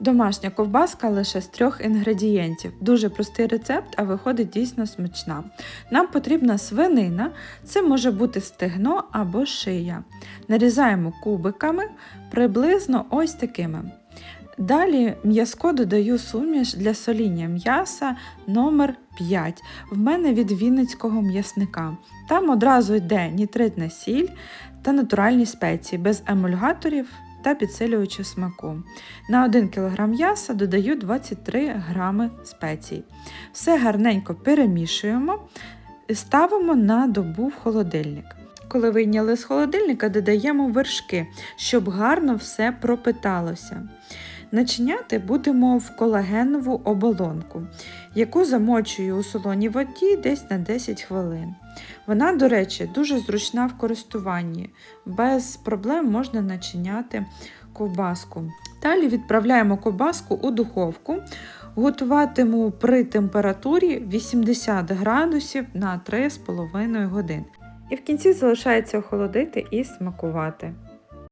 Домашня ковбаска лише з трьох інгредієнтів. Дуже простий рецепт, а виходить дійсно смачна. Нам потрібна свинина, це може бути стегно або шия. Нарізаємо кубиками приблизно ось такими. Далі м'язко додаю суміш для соління м'яса номер 5 В мене від Вінницького м'ясника. Там одразу йде нітритна сіль та натуральні спеції без емульгаторів та підсилювача смаку. На 1 кг м'яса додаю 23 г спецій. Все гарненько перемішуємо і ставимо на добу в холодильник. Коли вийняли з холодильника, додаємо вершки, щоб гарно все пропиталося. Начиняти будемо в колагенову оболонку, яку замочую у солоній воді десь на 10 хвилин. Вона, до речі, дуже зручна в користуванні, без проблем можна начиняти ковбаску. Далі відправляємо ковбаску у духовку. Готуватиму при температурі 80 градусів на 3,5 години. І в кінці залишається охолодити і смакувати.